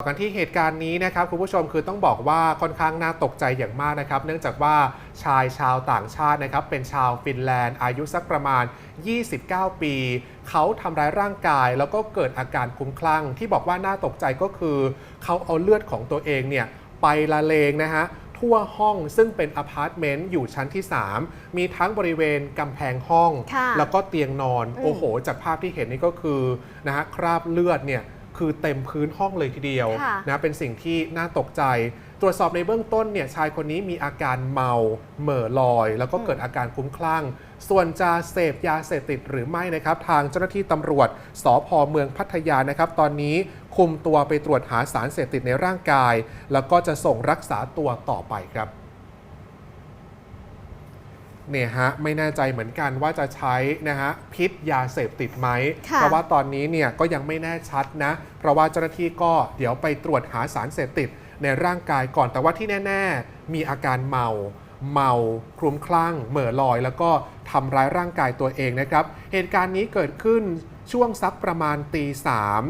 กันที่เหตุการณ์นี้นะครับคุณผู้ชมคือต้องบอกว่าค่อนข้างน่าตกใจอย่างมากนะครับ เนื่องจากว่าชายชาวต่างชาตินะครับเป็นชาวฟินแลนด์อายุสักประมาณ 29 ปี เขาทำร้ายร่างกาย แล้วก็เกิดอาการคลุ้มคลั่ง ที่บอกว่าน่าตกใจก็คือ เขาเอาเลือดของตัวเองเนี่ยไปละเลงนะฮะทั่วห้องซึ่งเป็นอพาร์ตเมนต์อยู่ชั้นที่ 3 มีทั้งบริเวณกำแพงห้องค่ะแล้วก็เตียงนอนอืมโอ้โห จากภาพที่เห็นนี่ก็คือนะฮะคราบเลือดเนี่ย คือเต็มพื้นห้องเลยทีเดียวค่ะ นะเป็นสิ่งที่น่าตกใจ ตรวจสอบในเบื้องต้นเนี่ยชายคนนี้มีอาการเมาเหม่อลอย แล้วก็เกิดอาการคลุ้มคลั่ง ส่วนจะเสพยาเสพติดหรือไม่นะครับ ทางเจ้าหน้าที่ตำรวจสพเมืองพัทยานะครับ ตอนนี้คุมตัวไปตรวจหาสารเสพติดในร่างกาย แล้วก็จะส่งรักษาตัวต่อไปครับ เนี่ยฮะไม่แน่ใจเหมือนกันว่าจะใช้นะฮะพิษยาเสพติดไหมค่ะเพราะว่าตอนนี้เนี่ยก็ยังไม่แน่ชัดนะ เพราะว่าเจ้าหน้าที่ก็เดี๋ยวไปตรวจหาสารเสพติดในร่างกายก่อนแต่ว่าที่แน่ ๆ มีอาการเมา เมาคลุ้มคลั่ง เหม่อลอย แล้วก็ทำร้ายร่างกายตัวเองนะครับ เหตุการณ์นี้เกิดขึ้นช่วงสักประมาณตีสาม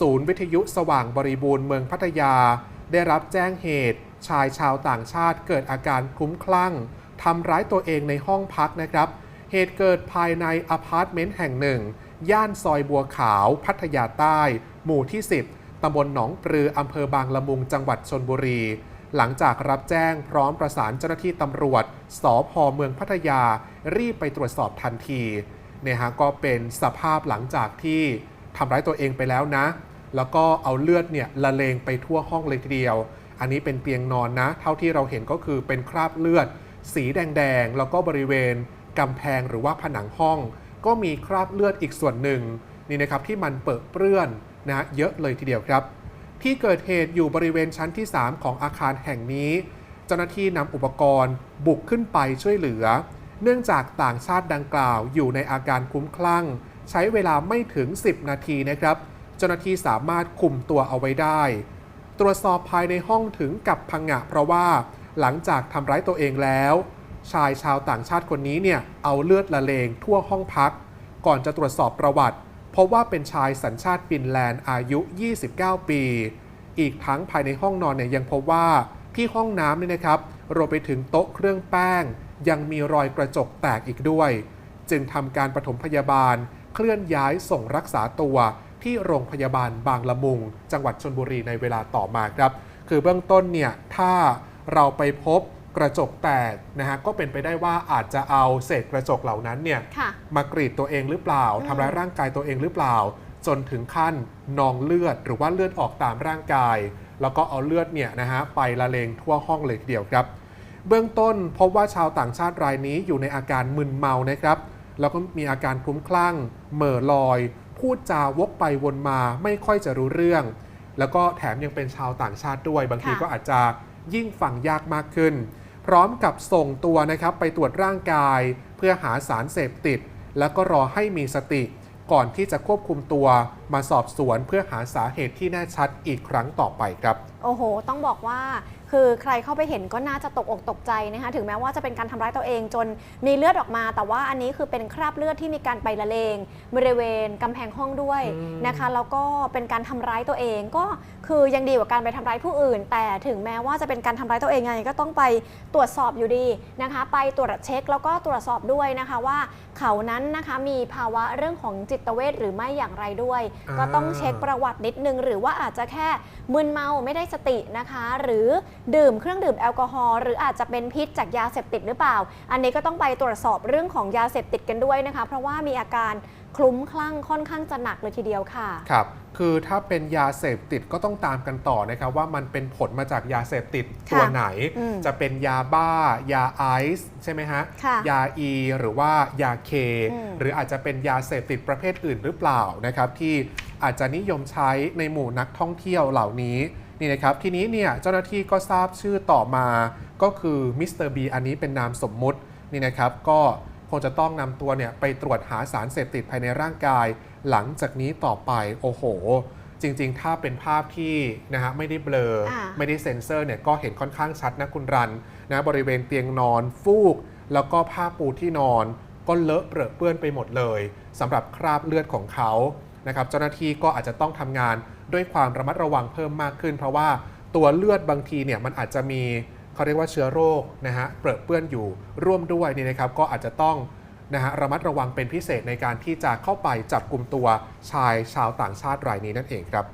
ศูนย์วิทยุสว่างบริบูรณ์เมืองพัทยา ได้รับแจ้งเหตุ ชายชาวต่างชาติเกิดอาการคลุ้มคลั่ง ทำร้ายตัวเองในห้องพักนะครับ เหตุเกิดภายในอพาร์ตเมนต์แห่งหนึ่ง ย่านซอยบัวขาว พัทยาใต้ หมู่ที่ 10ตำบลหนองปลืออำเภอบางละมุงจังหวัดชนบุรี หลังจากรับแจ้งพร้อมประสานเจ้าหน้าที่ตำรวจสพเมืองพัทยา รีบไปตรวจสอบทันทีเนี่ยฮะก็เป็นสภาพหลังจากที่ทำร้ายตัวเองไปแล้วนะ แล้วก็เอาเลือดเนี่ยละเลงไปทั่วห้องเลยทีเดียว อันนี้เป็นเตียงนอนนะ เท่าที่เราเห็นก็คือเป็นคราบเลือด สีแดงๆ แล้วก็บริเวณกำแพงหรือว่าผนังห้อง ก็มีคราบเลือดอีกส่วนหนึ่งนี่นะครับที่มันเปิดเปื้อนนะเยอะเลยทีเดียวครับ ที่เกิดเหตุอยู่บริเวณชั้นที่ 3 ของอาคารแห่งนี้ เจ้าหน้าที่นำอุปกรณ์บุกขึ้นไปช่วยเหลือ เนื่องจากต่างชาติดังกล่าวอยู่ในอาการคุ้มคลั่ง ใช้เวลาไม่ถึง 10 นาทีนะครับ เจ้าหน้าที่สามารถคุมตัวเอาไว้ได้ ตรวจสอบภายในห้องถึงกับพังงะเพราะว่า หลังจากทำร้ายตัวเองแล้ว ชายชาวต่างชาติคนนี้เนี่ยเอาเลือดละเลงทั่วห้องพัก ก่อนจะตรวจสอบประวัติพบว่าเป็นชายสัญชาติฟินแลนด์อายุ 29 ปี อีกทั้งภายในห้องนอนเนี่ยยังพบว่าที่ห้องน้ำเนี่ยนะครับรวมไปถึงโต๊ะเครื่องแป้ง ยังมีรอยกระจกแตกอีกด้วย จึงทำการปฐมพยาบาล เคลื่อนย้ายส่งรักษาตัวที่โรงพยาบาลบางละมุง จังหวัดชนบุรีในเวลาต่อมาครับ คือเบื้องต้นเนี่ยถ้า เราไปพบกระจกแตกนะฮะก็เป็นไปได้ว่าอาจจะเอาเศษกระจกเหล่านั้นเนี่ยค่ะ มากรีดตัวเองหรือเปล่าอืมทำร้ายร่างกายตัวเองหรือเปล่า จนถึงขั้นนองเลือดหรือว่าเลือดออกตามร่างกาย แล้วก็เอาเลือดเนี่ยนะฮะไปละเลงทั่วห้องเลยทีเดียวครับ เบื้องต้นพบว่าชาวต่างชาติรายนี้อยู่ในอาการมึนเมานะครับ แล้วก็มีอาการคลุ้มคลั่งเหม่อลอย พูดจาวกไปวนมาไม่ค่อยจะรู้เรื่อง แล้วก็แถมยังเป็นชาวต่างชาติด้วย บางทีค่ะ ก็อาจจะ ยิ่งฝังยากมากขึ้น พร้อมกับส่งตัวนะครับไปตรวจร่างกาย เพื่อหาสารเสพติด แล้วก็รอให้มีสติ ก่อนที่จะควบคุมตัวมาสอบสวนเพื่อหาสาเหตุที่แน่ชัดอีกครั้งต่อไปครับ โอ้โห ต้องบอกว่า คือใครเข้าไปเห็นก็น่าจะตกอกตกใจนะคะถึงแม้ว่าจะเป็นการทำร้ายตัวเองจนมีเลือดออกมา แต่ว่าอันนี้คือเป็นคราบเลือดที่มีการไปละเลงบริเวณกำแพงห้องด้วยนะคะแล้วก็เป็นการทำร้ายตัวเองก็คือยังดีกว่าการไปทำร้ายผู้อื่น แต่ถึงแม้ว่าจะเป็นการทำร้ายตัวเองไงก็ต้องไปตรวจสอบอยู่ดีนะคะ ไปตรวจเช็คแล้วก็ตรวจสอบด้วยนะคะว่าเขานั้นนะคะมีภาวะเรื่องของจิตเวชหรือไม่อย่างไรด้วย ก็ต้องเช็คประวัตินิดนึง หรือว่าอาจจะแค่มึนเมาไม่ได้สตินะคะ หรือดื่มเครื่องดื่มแอลกอฮอล์หรืออาจจะเป็นพิษจากยาเสพติดหรือเปล่า อันนี้ก็ต้องไปตรวจสอบเรื่องของยาเสพติดกันด้วยนะคะ เพราะว่ามีอาการคลุ้มคลั่งค่อนข้างจะหนักเลยทีเดียวค่ะ ครับ คือถ้าเป็นยาเสพติดก็ต้องตามกันต่อนะครับว่ามันเป็นผลมาจากยาเสพติดค่ะตัวไหนอืมจะเป็นยาบ้ายาไอซ์ใช่ไหมฮะค่ะยาอีหรือว่ายาเคอืมหรืออาจจะเป็นยาเสพติดประเภทอื่นหรือเปล่านะครับที่อาจจะนิยมใช้ในหมู่นักท่องเที่ยวเหล่านี้ นี่นะครับทีนี้เนี่ยเจ้าหน้าที่ก็ทราบชื่อต่อมาก็คือมิสเตอร์บีอันนี้เป็นนามสมมุตินี่นะครับก็คงจะต้องนำตัวเนี่ยไปตรวจหาสารเสพติดภายในร่างกาย หลังจากนี้ต่อไปโอ้โห จริง ๆ ถ้าเป็นภาพที่นะฮะไม่ได้เบลออ่าไม่ได้เซ็นเซอร์เนี่ยก็เห็นค่อนข้างชัดนะคุณรันนะบริเวณเตียงนอนฟูก แล้วก็ผ้าปูที่นอน ก็เลอะเปรอะเปื้อนไปหมดเลยสำหรับคราบเลือดของเขา นะครับเจ้าหน้าที่ก็อาจจะต้องทำงานด้วยความระมัดระวังเพิ่มมากขึ้น เพราะว่าตัวเลือดบางทีเนี่ยมันอาจจะมีเขาเรียกว่าเชื้อโรคนะฮะเปรอะเปื้อนอยู่ร่วมด้วยนี่นะครับก็อาจจะต้องนะฮะระมัดระวังเป็นพิเศษในการที่จะเข้าไปจับกลุ่มตัวชายชาวต่างชาติรายนี้นั่นเองครับ